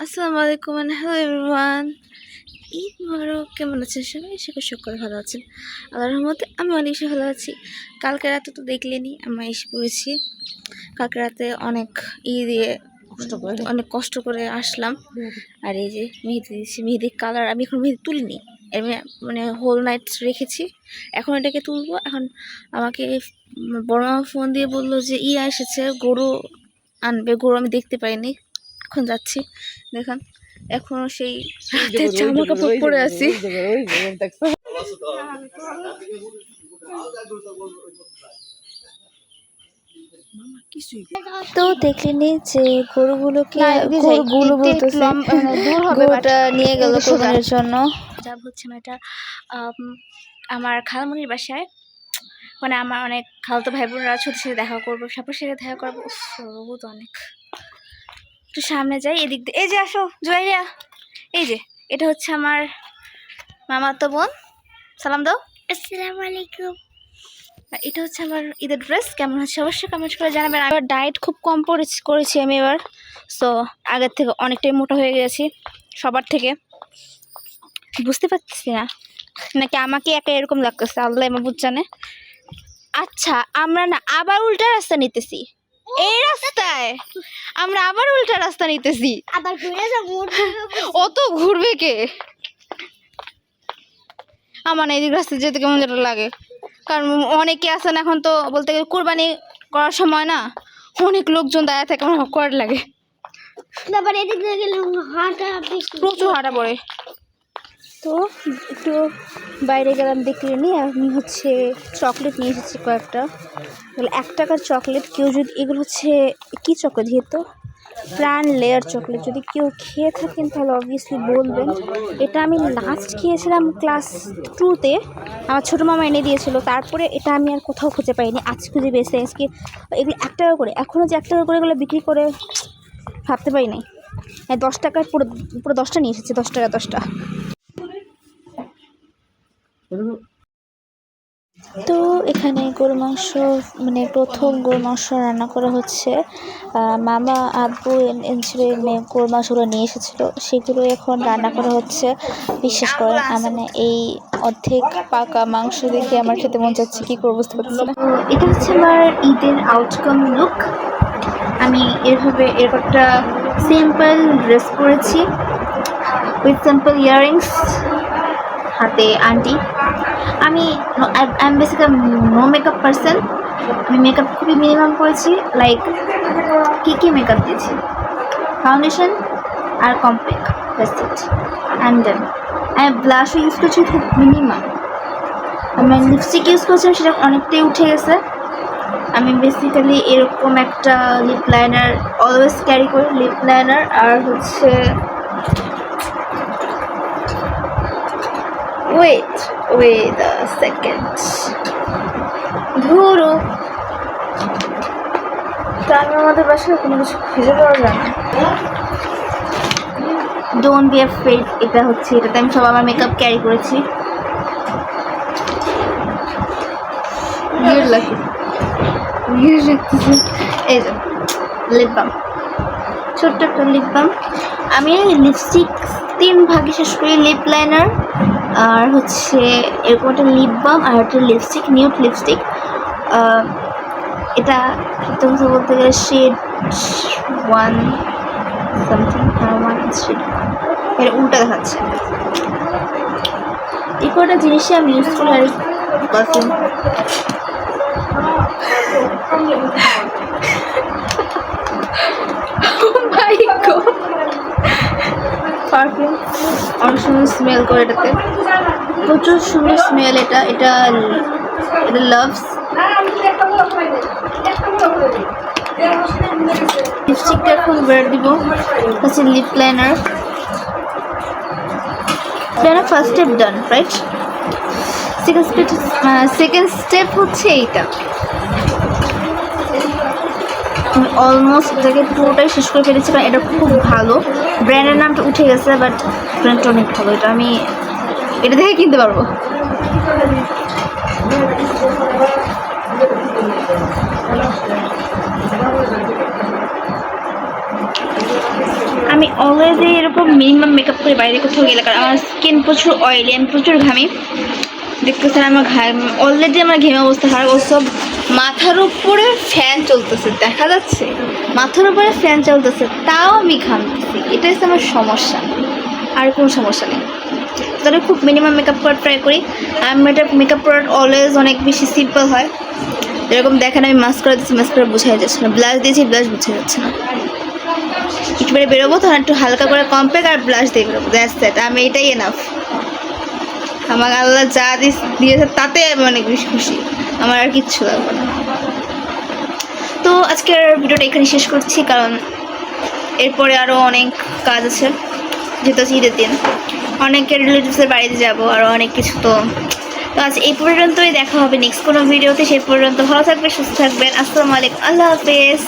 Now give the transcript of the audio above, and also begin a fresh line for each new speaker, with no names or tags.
আসসালামু আলাইকুম and hello everyone. Eid মোবারক কেমন আছেন সবাই? সবাই সকলে ভালো আছেন। আল্লাহর রহমতে আমি অনেক ভালো আছি। কালকে রাতে তো দেখলেনি আমরা এসে পড়েছি। কালকে রাতে অনেক ই দিয়ে
কষ্ট করে।
অনেক কষ্ট করে আসলাম। আর এই যে মেহেদি দিয়েছি মেহেদির কালার আমি এখন মেহেদি তুলিনি। এর মে- মানে হোল নাইট রেখেছি। এখন এটাকে তুলবো। এখন আমাকে বড় ফোন দিয়ে বলল যে ইয়া এসেছে গরু আনবে। গরু আমি দেখতে পাইনি। এখন যাচ্ছি। দেখুন এখনও সেই রাতের জামা কাপড় পরে আছি। তো দেখলেনি যে গরুগুলোকে। গরুগুলো গরুটা নিয়ে গেল কোরবানির জন্য। যাব হচ্ছে এটা আম, আমার খালামুনির বাসায়। মানে আমার অনেক খালতো ভাই বোনরা ছোট সাথে দেখা করব সবার সাথে দেখা করব। অনেক। একটু সামনে যাই এদিক দিয়ে এই যে আসো জয়রিয়া এই যে এটা হচ্ছে আমার মামাতো বোন। সালাম দাও।
আসসালামু আলাইকুম
এটা হচ্ছে আমার ঈদের ড্রেস। কেমন হচ্ছে অবশ্যই কমেন্ট করে জানাবেন। এবার ডায়েট খুব কম করেছি আমি এবার। সো আগের থেকে অনেকটাই মোটা হয়ে গেছি সবার থেকে। বুঝতে পারতেছি না। নাকি আমাকে একা এরকম লাগতেছে? আল্লাহ মাহবুদ জানে। আচ্ছা আমরা না আবার উল্টা রাস্তা নিতেছি। এই রাস্তায়। আমরা আবার উল্টা রাস্তা নিতেছি।
আবার ঘুরে যাও মোড়
অত ঘুরবে কে? আমার না এদিক রাস্তা যেতে কেমন যেটা লাগে। কারণ অনেকে আছেন এখন তো বলতে গেলে কোরবানি করার সময় না অনেক লোকজন দায়া থাকে আমার করার লাগে।
এদিক গেলে হাঁটা বেশি।
প্রচুর হাঁটা পড়ে। তো একটু বাইরে গেলাম দেখলে নি, আমি হচ্ছে চকলেট নিয়ে এসেছি কয়েকটা। এগুলো এক টাকার চকলেট, কেউ যদি এগুলো হচ্ছে কী চকলেট যেহেতু প্রাণ লেয়ার চকলেট। যদি কেউ খেয়ে থাকেন, তাহলে অবভিয়াসলি বলবেন। এটা আমি লাস্ট খেয়েছিলাম ক্লাস টুতে আমার ছোটো মামা এনে দিয়েছিল। তারপরে এটা আমি আর কোথাও খুঁজে পাইনি। আজ খুঁজে পেয়েছি, আজকে এগুলো এক টাকা করে। এখনও যে এক টাকা করে এগুলো বিক্রি করে, ভাবতে পারি নাই। হ্যাঁ দশ টাকার পুরো পুরো দশটা নিয়ে এসেছি দশ টাকা দশটা তো এখানে গরু মাংস মানে প্রথম গরু মাংস রান্না করা হচ্ছে। মামা আব্বু এনে গরু মাংসগুলো নিয়ে এসেছিল। সেগুলো এখন রান্না করা হচ্ছে। বিশ্বাস আহ, মানে এই অর্ধেক পাকা মাংস দেখে আমার খেতে মন যাচ্ছে কি করব বুঝতে পারছি না। এটা হচ্ছে আমার ঈদের আউটকাম লুক আমি এভাবে এরকম একটা সিম্পল ড্রেস পরেছি। উইথ সিম্পল ইয়াররিংস হাতে আন্টি। আমি I am no makeup person আমি মেকআপ খুবই মিনিমাম করেছি লাইক কী কী মেকআপ দিয়েছি? ফাউন্ডেশন আর ইট অ্যান্ড দেন আমি ব্লাশও ইউজ করছি খুব মিনিমাম আমি লিপস্টিক ইউজ করছিলাম, সেটা অনেকটাই উঠে গেছে। আমি বেসিক্যালি এরকম একটা লিপ লাইনার অলওয়েজ ক্যারি করি লিপ লাইনার আর হচ্ছে ওয়েট আ সেকেন্ড ধরো। আমি আমাদের বাসায় কোনো কিছু খুঁজে পাওয়া যায় না। ডোন্ট বি ফেড এটা হচ্ছে, এটাতে আমি সব আমার মেকআপ ক্যারি করেছি। বাম ছোট্ট একটা লিপ বাম আমি লিপস্টিক তিন ভাগে শেষ করি লিপ লাইনার আর হচ্ছে এরকম একটা লিপ বাম আর একটা লিপস্টিক নিউট লিপস্টিক এটা সত্যি বলতে গেলে শেড ওয়ান সামথিং হ্যাঁ ওয়ান শেড এটা উল্টা দেখাচ্ছে। এই কটা জিনিসই আমি ইউজ করি আর পারফিউম মাই গড পারফিউম অনেক সুন্দর স্মেল করে এটাতে। প্রচুর সুন্দর স্মেল এটা। এটা এটা লাভস লিপস্টিকটা এখন বের দিব। হচ্ছে lip liner liner first step done right second step second step হচ্ছে এইটা। আমি অলমোস্ট এটাকে পুরোটাই শেষ করে ফেলেছি, কারণ এটা খুব ভালো। ব্র্যান্ডের নামটা উঠে গেছে বাট ব্র্যান্ডটা অনেক ভালো। এটা আমি এটা দেখে কিনতে পারব। আমি অলওয়েজই এরকম মিনিমাম মেকআপ করে বাইরে কোথাও গেলে, কারণ আমার স্কিন প্রচুর অয়েলি আমি প্রচুর ঘামি। দেখতেছেন আমার ঘাম অলরেডি আমার ঘেমে অবস্থা খারাপ ওসব মাথার উপরে ফ্যান চলতেছে, দেখা যাচ্ছে? মাথার উপরে ফ্যান চলতেছে, তাও আমি ঘামতেছি। এটাই হচ্ছে আমার সমস্যা। আর কোনো সমস্যা নেই। তবে খুব মিনিমাম মেকআপ করার ট্রাই করি। আর মেকআপ মেকআপ প্রোডাক্ট অলওয়েজ অনেক বেশি সিম্পল হয়। এরকম দেখেন আমি মাস্ক করে দিচ্ছি মাস্ক করে বোঝাই যাচ্ছে না। ব্লাশ দিয়েছি ব্লাশ বোঝা যাচ্ছে না। একটু বেড়ে বেরোবো তখন একটু হালকা করে কম্প্যাক্ট আর ব্লাশ দিয়ে বেরোবো। দ্যাটস দ্যাট আমি এটাই এনাফ আমার আল্লাহ যা দিয়েছে, তাতে আমি অনেক বেশি খুশি। আমার আর কিচ্ছু লাগবে না। তো আজকের ভিডিওটা এখানে শেষ করছি, কারণ এরপরে আরও অনেক কাজ আছে, যেহেতু আছে ঈদের দিন। অনেকের রিলেটিভসের বাড়িতে যাব, আর অনেক কিছু তো। তো আজ এই পর্যন্তই, দেখা হবে নেক্সট কোনো ভিডিওতে। সেই পর্যন্ত ভালো থাকবে সুস্থ থাকবেন। আসসালামু আলাইকুম। আল্লাহ হাফেজ।